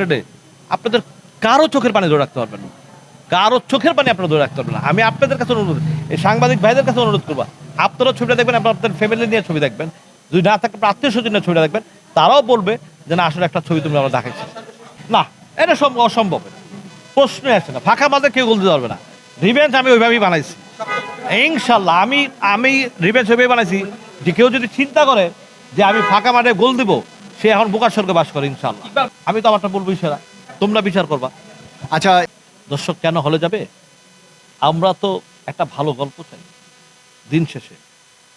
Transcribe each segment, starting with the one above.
প্যারেডে আপনাদের কারও চোখের পানি ধরে রাখতে পারবেন না। কারও চোখের পানি আপনারা ধরে রাখতে পারবেন না। আমি আপনাদের কাছে অনুরোধ, এই সাংবাদিক ভাইদের কাছে অনুরোধ করব আপনারা ছবিটা দেখবেন, আপনার আপনাদের ফ্যামিলি নিয়ে ছবি দেখবেন। যদি না থাকে আত্মীয় স্বজন নিয়ে ছবিটা দেখবেন। তারাও বলবে যে, না, আসলে একটা ছবি তুমি আমরা দেখাচ্ছি না, এটা সব অসম্ভব। প্রশ্নই আসে না। ফাঁকা মাঝে কেউ বলতে পারবে না। রিভেঞ্জ আমি ওইভাবেই বানাইছি। ইনশাল্লাহ, আমি আমি রিভেঞ্জ ওইভাবেই বানাইছি যে, কেউ যদি চিন্তা করে যে, আমি ফাঁকা মাঠে গোল দিব সে এখন বোকার স্বর্গে বাস করে ইনশাল্লাহ আমি তো আমারটা বলব সেরা তোমরা বিচার করবা। আচ্ছা। দর্শক কেন হলে যাবে? আমরা তো একটা ভালো গল্প চাই দিন শেষে।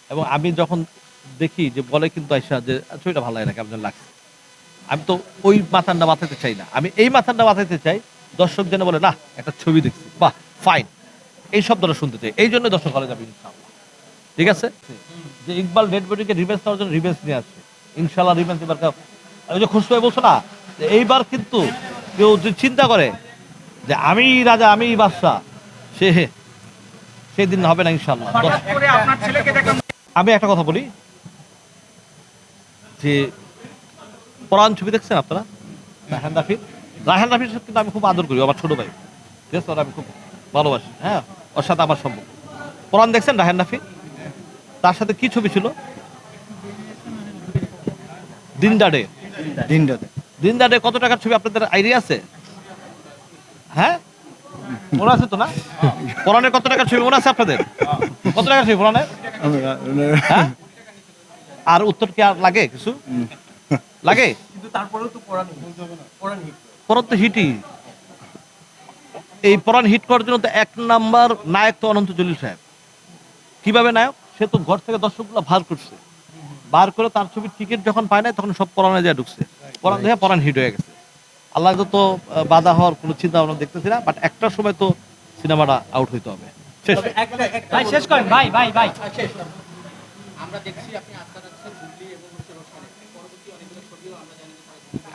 এবং আমি যখন দেখি যে বলে কিন্তু আইসা যে ছবিটা ভালো লাগে না কেমন যেন লাগছে। আমি তো ওই মাথানটা মাথাতে চাই না। আমি এই মাথানটা মাথাতে চাই দর্শক যেন বলে না একটা ছবি দেখছি। বাহ ফাইন এই শব্দটা শুনতে চাই। এই জন্য দর্শক হলে যাবে ইনশাআল্লাহ। ঠিক আছে? যে ইকবাল ডেড বডিকে রিভেন্স নেওয়ার জন্য রিভেন্স নিয়ে আসছে। ইনশাল্লাহ রিভেন্স এবার কা- ওই যে খুশবাই বলছো না যে এইবার কিন্তু কেউ যদি চিন্তা করে যে আমি রাজা আমি বাদশাহ সে সেদিন হবে না ইনশাল্লাহ আমি একটা কথা বলি। যে পরাণ ছবি দেখছেন আপনারা? রাহান রাফি? রাহান রাফির সাথে কিন্তু আমি খুব আদর করি আমার ছোট ভাই। ঠিক আছে আমি খুব ভালোবাসি হ্যাঁ? ওর সাথে আমার সম্পর্ক। পরাণ দেখছেন রাহান রাফি? তার সাথে কি ছবি ছিল? দিনদাডে? দিনটাতে দিনদাডে কত টাকার ছবি আপনাদের আইডিয়া আছে? হ্যাঁ? মনে আছে তো না? কত টাকার ছবি মনে আছে আপনাদের? কত টাকার ছবি হ্যাঁ? আর উত্তর কি আর লাগে কিছু? লাগে? কিন্তু তারপরেও তো তো হিটই। এই পরান হিট করার জন্য তো এক নাম্বার নায়ক তো অনন্ত জলিল সাহেব। কীভাবে নায়ক? সে তো ঘর থেকে দর্শকগুলো ভার করছে। বার করে তার ছবি টিকিট যখন পায় না তখন সব পরানে যায় ঢুকছে। পরান দেখে পরান হিট হয়ে গেছে। আল্লাহ তো বাধা হওয়ার কোনো চিন্তা ভাবনা দেখতেছি না বাট একটা সময় তো সিনেমাটা আউট হইতে হবে। শেষ। ভাই শেষ করেন ভাই ভাই ভাই।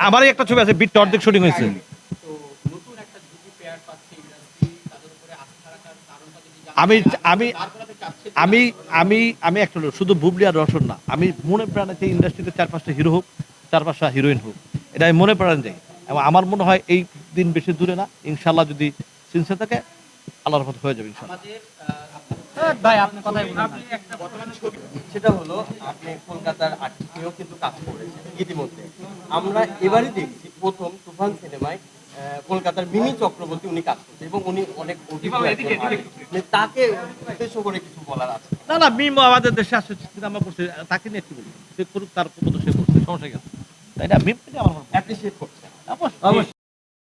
আমারই একটা ছবি আছে বিটটা অর্ধেক শুটিং হয়েছে। আমি আমি আমি আমি আমি একটা লোক, শুধু বুবলি আর রসন না আমি মনে প্রাণে চাই ইন্ডাস্ট্রিতে চার পাঁচটা হিরো হোক চার পাঁচটা হিরোইন হোক এটা আমি মনে প্রাণে চাই এবং আমার মনে হয় এই দিন বেশি দূরে না ইনশাল্লাহ যদি সিনসে থাকে আল্লাহর মতো হয়ে যাবে ইনশাল্লাহ ভাই আপনি কথাই বলুন। সেটা হলো আপনি কলকাতার আর্টিকেও কিন্তু কাজ করেছেন ইতিমধ্যে। আমরা এবারই দেখছি প্রথম তুফান সিনেমায় কলকাতার মিমি চক্রবর্তী উনি কাজ করছেন এবং উনি অনেক। মানে তাকে উদ্দেশ্য করে কিছু বলার আছে। না না মিমো আমাদের দেশে আসছে সিনেমা করছে তাকে নিয়ে কি বলি। সে করুক তার সে করছে সমস্যা গেছে তাই না মিম আমার মনে হয়। অ্যাপ্রিসিয়েট করছে। অবশ্যই।